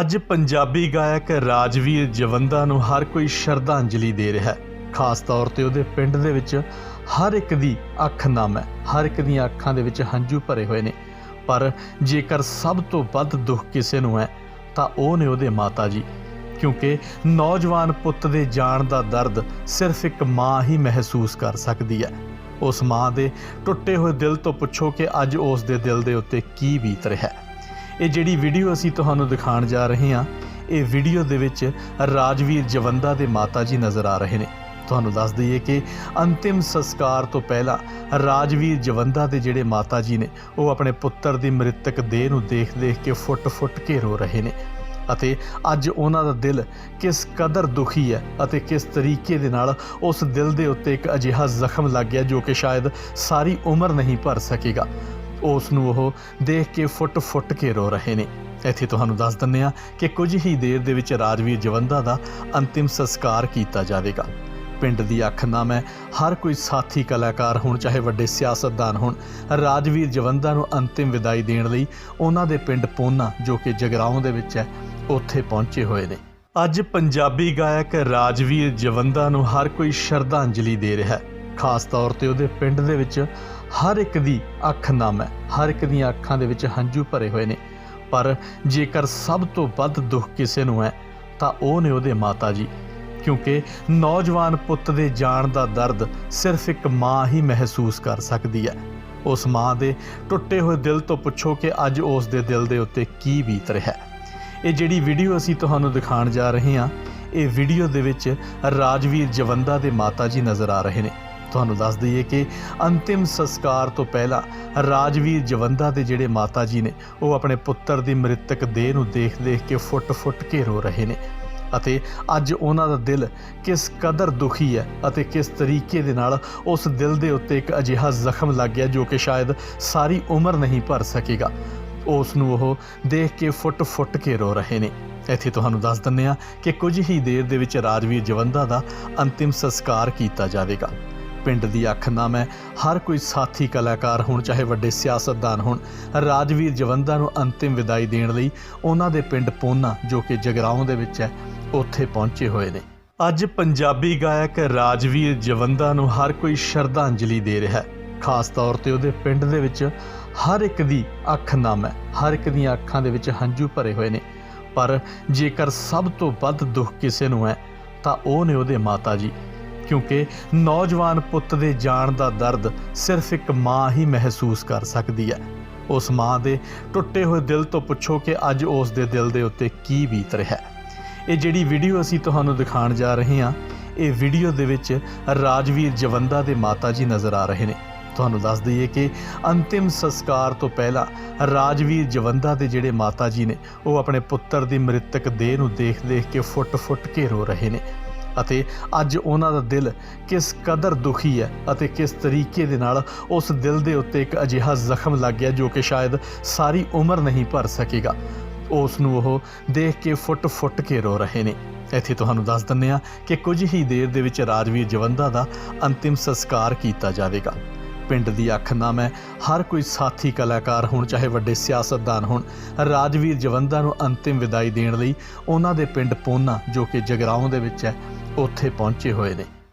ਅੱਜ ਪੰਜਾਬੀ ਗਾਇਕ ਰਾਜਵੀਰ ਜਵੰਦਾ ਨੂੰ ਹਰ ਕੋਈ ਸ਼ਰਧਾਂਜਲੀ ਦੇ ਰਿਹਾ ਹੈ। ਖਾਸ ਤੌਰ ਤੇ ਉਹਦੇ ਪਿੰਡ ਦੇ ਵਿੱਚ ਹਰ ਇੱਕ ਦੀ ਅੱਖ ਨਮ ਹੈ। ਹਰ ਇੱਕ ਦੀਆਂ ਅੱਖਾਂ ਦੇ ਵਿੱਚ ਹੰਝੂ ਭਰੇ ਹੋਏ ਨੇ। ਪਰ ਜੇਕਰ ਸਭ ਤੋਂ ਵੱਧ ਦੁੱਖ ਕਿਸੇ ਨੂੰ ਹੈ, ਤਾਂ ਉਹ ਨੇ ਉਹਦੇ ਮਾਤਾ ਜੀ। ਕਿਉਂਕਿ ਨੌਜਵਾਨ ਪੁੱਤ ਦੇ ਜਾਣ ਦਾ ਦਰਦ ਸਿਰਫ ਇੱਕ ਮਾਂ ਹੀ ਮਹਿਸੂਸ ਕਰ ਸਕਦੀ ਹੈ। ਉਸ ਮਾਂ ਦੇ ਟੁੱਟੇ ਹੋਏ ਦਿਲ ਤੋਂ ਪੁੱਛੋ ਕਿ ਅੱਜ ਉਸ ਦੇ ਦਿਲ ਦੇ ਉੱਤੇ ਕੀ ਬੀਤ ਰਿਹਾ ਹੈ। ਇਹ ਜਿਹੜੀ ਵੀਡੀਓ ਅਸੀਂ ਤੁਹਾਨੂੰ ਦਿਖਾਉਣ ਜਾ ਰਹੇ ਹਾਂ, ਇਹ ਵੀਡੀਓ ਦੇ ਵਿੱਚ ਰਾਜਵੀਰ ਜਵੰਦਾ ਦੇ ਮਾਤਾ ਜੀ ਨਜ਼ਰ ਆ ਰਹੇ ਨੇ। ਤੁਹਾਨੂੰ ਦੱਸ ਦਈਏ ਕਿ ਅੰਤਿਮ ਸੰਸਕਾਰ ਤੋਂ ਪਹਿਲਾਂ ਰਾਜਵੀਰ ਜਵੰਦਾ ਦੇ ਜਿਹੜੇ ਮਾਤਾ ਜੀ ਨੇ, ਉਹ ਆਪਣੇ ਪੁੱਤਰ ਦੀ ਮ੍ਰਿਤਕ ਦੇਹ ਨੂੰ ਦੇਖ-ਦੇਖ ਕੇ ਫੁੱਟ-ਫੁੱਟ ਕੇ ਰੋ ਰਹੇ ਨੇ। ਅਤੇ ਅੱਜ ਉਹਨਾਂ ਦਾ ਦਿਲ ਕਿਸ ਕਦਰ ਦੁਖੀ ਹੈ ਅਤੇ ਕਿਸ ਤਰੀਕੇ ਦੇ ਨਾਲ ਉਸ ਦਿਲ ਦੇ ਉੱਤੇ ਇੱਕ ਅਜਿਹਾ ਜ਼ਖਮ ਲੱਗ ਗਿਆ ਜੋ ਕਿ ਸ਼ਾਇਦ ਸਾਰੀ ਉਮਰ ਨਹੀਂ ਭਰ ਸਕੇਗਾ। ਉਸ ਨੂੰ ਉਹ ਦੇਖ ਕੇ ਫੁੱਟ-ਫੁੱਟ ਕੇ ਰੋ ਰਹੇ ਨੇ। ਇੱਥੇ ਤੁਹਾਨੂੰ ਦੱਸ ਦਿੰਨੇ ਆ ਕਿ ਕੁਝ ਹੀ ਦੇਰ ਦੇ ਵਿੱਚ ਰਾਜਵੀਰ ਜਵੰਦਾ ਦਾ ਅੰਤਿਮ ਸੰਸਕਾਰ ਕੀਤਾ ਜਾਵੇਗਾ। ਪਿੰਡ ਦੀ ਅੱਖ ਨਾਮ ਹੈ, ਹਰ ਕੋਈ ਸਾਥੀ ਕਲਾਕਾਰ ਹੋਣ, ਚਾਹੇ ਵੱਡੇ ਸਿਆਸਤਦਾਨ ਹੋਣ, ਰਾਜਵੀਰ ਜਵੰਦਾ ਨੂੰ ਅੰਤਿਮ ਵਿਦਾਈ ਦੇਣ ਲਈ ਉਹਨਾਂ ਦੇ ਪਿੰਡ ਪੋਨਾ, ਜੋ ਕਿ ਜਗਰਾਉਂ ਦੇ ਵਿੱਚ ਹੈ, ਉੱਥੇ ਪਹੁੰਚੇ ਹੋਏ ਨੇ। ਅੱਜ ਪੰਜਾਬੀ ਗਾਇਕ ਰਾਜਵੀਰ ਜਵੰਦਾ ਨੂੰ ਹਰ ਕੋਈ ਸ਼ਰਧਾਂਜਲੀ ਦੇ ਰਿਹਾ ਹੈ। ਖਾਸ ਤੌਰ ਤੇ ਉਹਦੇ ਪਿੰਡ ਦੇ ਵਿੱਚ ਹਰ ਇੱਕ ਦੀ ਅੱਖ ਨਮ ਹੈ, ਹਰ ਇੱਕ ਦੀਆਂ ਅੱਖਾਂ ਦੇ ਵਿੱਚ ਹੰਝੂ ਭਰੇ ਹੋਏ ਨੇ। ਪਰ ਜੇਕਰ ਸਭ ਤੋਂ ਵੱਧ ਦੁੱਖ ਕਿਸੇ ਨੂੰ ਹੈ, ਤਾਂ ਉਹ ਨੇ ਉਹਦੇ ਮਾਤਾ ਜੀ। ਕਿਉਂਕਿ ਨੌਜਵਾਨ ਪੁੱਤ ਦੇ ਜਾਣ ਦਾ ਦਰਦ ਸਿਰਫ ਇੱਕ ਮਾਂ ਹੀ ਮਹਿਸੂਸ ਕਰ ਸਕਦੀ ਹੈ। ਉਸ ਮਾਂ ਦੇ ਟੁੱਟੇ ਹੋਏ ਦਿਲ ਤੋਂ ਪੁੱਛੋ ਕਿ ਅੱਜ ਉਸ ਦੇ ਦਿਲ ਦੇ ਉੱਤੇ ਕੀ ਬੀਤ ਰਿਹਾ ਹੈ। ਇਹ ਜਿਹੜੀ ਵੀਡੀਓ ਅਸੀਂ ਤੁਹਾਨੂੰ ਦਿਖਾਉਣ ਜਾ ਰਹੇ ਹਾਂ, ਇਹ ਵੀਡੀਓ ਦੇ ਵਿੱਚ ਰਾਜਵੀਰ ਜਵੰਦਾ ਦੇ ਮਾਤਾ ਜੀ ਨਜ਼ਰ ਆ ਰਹੇ ਨੇ। ਤੁਹਾਨੂੰ ਦੱਸ ਦਈਏ ਕਿ ਅੰਤਿਮ ਸੰਸਕਾਰ ਤੋਂ ਪਹਿਲਾਂ ਰਾਜਵੀਰ ਜਵੰਦਾ ਦੇ ਜਿਹੜੇ ਮਾਤਾ ਜੀ ਨੇ, ਉਹ ਆਪਣੇ ਪੁੱਤਰ ਦੀ ਮ੍ਰਿਤਕ ਦੇਹ ਨੂੰ ਦੇਖ-ਦੇਖ ਕੇ ਫੁੱਟ-ਫੁੱਟ ਕੇ ਰੋ ਰਹੇ ਨੇ। ਅਤੇ ਅੱਜ ਉਹਨਾਂ ਦਾ ਦਿਲ ਕਿਸ ਕਦਰ ਦੁਖੀ ਹੈ ਅਤੇ ਕਿਸ ਤਰੀਕੇ ਦੇ ਨਾਲ ਉਸ ਦਿਲ ਦੇ ਉੱਤੇ ਇੱਕ ਅਜਿਹਾ ਜ਼ਖਮ ਲੱਗ ਗਿਆ ਜੋ ਕਿ ਸ਼ਾਇਦ ਸਾਰੀ ਉਮਰ ਨਹੀਂ ਭਰ ਸਕੇਗਾ। ਉਸ ਨੂੰ ਉਹ ਦੇਖ ਕੇ ਫੁੱਟ-ਫੁੱਟ ਕੇ ਰੋ ਰਹੇ ਨੇ। ਇੱਥੇ ਤੁਹਾਨੂੰ ਦੱਸ ਦਿੰਨੇ ਆ ਕਿ ਕੁਝ ਹੀ ਦੇਰ ਦੇ ਵਿੱਚ ਰਾਜਵੀਰ ਜਵੰਦਾ ਦਾ ਅੰਤਿਮ ਸੰਸਕਾਰ ਕੀਤਾ ਜਾਵੇਗਾ। ਪਿੰਡ ਦੀ ਅੱਖ ਨਾਮ ਹੈ ਹਰ ਕੋਈ ਸਾਥੀ ਕਲਾਕਾਰ ਹੋਣ, ਚਾਹੇ ਵੱਡੇ ਸਿਆਸਤਦਾਨ ਹੋਣ। ਰਾਜਵੀਰ ਜਵੰਦਾ ਨੂੰ ਅੰਤਿਮ ਵਿਦਾਈ ਦੇਣ ਲਈ ਉਹਨਾਂ ਦੇ ਪਿੰਡ ਪੋਨਾ, ਜੋ ਕਿ ਜਗਰਾਉਂ ਦੇ ਵਿੱਚ ਹੈ, ਉੱਥੇ ਪਹੁੰਚੇ ਹੋਏ ਨੇ। ਅੱਜ ਪੰਜਾਬੀ ਗਾਇਕ ਰਾਜਵੀਰ ਜਵੰਦਾ ਨੂੰ ਹਰ ਕੋਈ ਸ਼ਰਧਾਂਜਲੀ ਦੇ ਰਿਹਾ ਹੈ। ਖਾਸ ਤੌਰ ਤੇ ਉਹਦੇ ਪਿੰਡ ਦੇ ਵਿੱਚ ਹਰ ਇੱਕ ਦੀ ਅੱਖ ਨਾਮ ਹੈ ਹਰ ਇੱਕ ਦੀਆਂ ਅੱਖਾਂ ਦੇ ਵਿੱਚ ਹੰਝੂ ਭਰੇ ਹੋਏ ਨੇ। ਪਰ ਜੇਕਰ ਸਭ ਤੋਂ ਵੱਧ ਦੁੱਖ ਕਿਸੇ ਨੂੰ ਹੈ, ਤਾਂ ਉਹ ਨੇ ਉਹਦੇ ਮਾਤਾ ਜੀ। ਕਿਉਂਕਿ ਨੌਜਵਾਨ ਪੁੱਤ ਦੇ ਜਾਣ ਦਾ ਦਰਦ ਸਿਰਫ ਇੱਕ ਮਾਂ ਹੀ ਮਹਿਸੂਸ ਕਰ ਸਕਦੀ ਹੈ। ਉਸ ਮਾਂ ਦੇ ਟੁੱਟੇ ਹੋਏ ਦਿਲ ਤੋਂ ਪੁੱਛੋ ਕਿ ਅੱਜ ਉਸ ਦੇ ਦਿਲ ਦੇ ਉੱਤੇ ਕੀ ਬੀਤ ਰਿਹਾ ਹੈ। ਇਹ ਜਿਹੜੀ ਵੀਡੀਓ ਅਸੀਂ ਤੁਹਾਨੂੰ ਦਿਖਾਉਣ ਜਾ ਰਹੇ ਹਾਂ, ਇਹ ਵੀਡੀਓ ਦੇ ਵਿੱਚ ਰਾਜਵੀਰ ਜਵੰਦਾ ਦੇ ਮਾਤਾ ਜੀ ਨਜ਼ਰ ਆ ਰਹੇ ਨੇ। ਤੁਹਾਨੂੰ ਦੱਸ ਦਈਏ ਕਿ ਅੰਤਿਮ ਸੰਸਕਾਰ ਤੋਂ ਪਹਿਲਾਂ ਰਾਜਵੀਰ ਜਵੰਦਾ ਦੇ ਜਿਹੜੇ ਮਾਤਾ ਜੀ ਨੇ, ਉਹ ਆਪਣੇ ਪੁੱਤਰ ਦੀ ਮ੍ਰਿਤਕ ਦੇਹ ਨੂੰ ਦੇਖ-ਦੇਖ ਕੇ ਫੁੱਟ-ਫੁੱਟ ਕੇ ਰੋ ਰਹੇ ਨੇ। ਅਤੇ ਅੱਜ ਉਹਨਾਂ ਦਾ ਦਿਲ ਕਿਸ ਕਦਰ ਦੁਖੀ ਹੈ ਅਤੇ ਕਿਸ ਤਰੀਕੇ ਦੇ ਨਾਲ ਉਸ ਦਿਲ ਦੇ ਉੱਤੇ ਇੱਕ ਅਜਿਹਾ ਜ਼ਖਮ ਲੱਗ ਗਿਆ ਜੋ ਕਿ ਸ਼ਾਇਦ ਸਾਰੀ ਉਮਰ ਨਹੀਂ ਭਰ ਸਕੇਗਾ। ਉਸ ਨੂੰ ਉਹ ਦੇਖ ਕੇ ਫੁੱਟ-ਫੁੱਟ ਕੇ ਰੋ ਰਹੇ ਨੇ। ਇੱਥੇ ਤੁਹਾਨੂੰ ਦੱਸ ਦਿੰਨੇ ਆ ਕਿ ਕੁਝ ਹੀ ਦੇਰ ਦੇ ਵਿੱਚ ਰਾਜਵੀਰ ਜਵੰਦਾ ਦਾ ਅੰਤਿਮ ਸੰਸਕਾਰ ਕੀਤਾ ਜਾਵੇਗਾ। ਪਿੰਡ ਦੀ ਅੱਖ ਨਾਮ ਹੈ ਹਰ ਕੋਈ ਸਾਥੀ ਕਲਾਕਾਰ ਹੋਣ, ਚਾਹੇ ਵੱਡੇ ਸਿਆਸਤਦਾਨ ਹੋਣ, ਰਾਜਵੀਰ ਜਵੰਦਾ ਨੂੰ ਅੰਤਿਮ ਵਿਦਾਈ ਦੇਣ ਲਈ ਉਹਨਾਂ ਦੇ ਪਿੰਡ ਪੋਨਾ, ਜੋ ਕਿ ਜਗਰਾਉਂ ਦੇ ਵਿੱਚ ਹੈ, ਉੱਥੇ ਪਹੁੰਚੇ ਹੋਏ ਨੇ।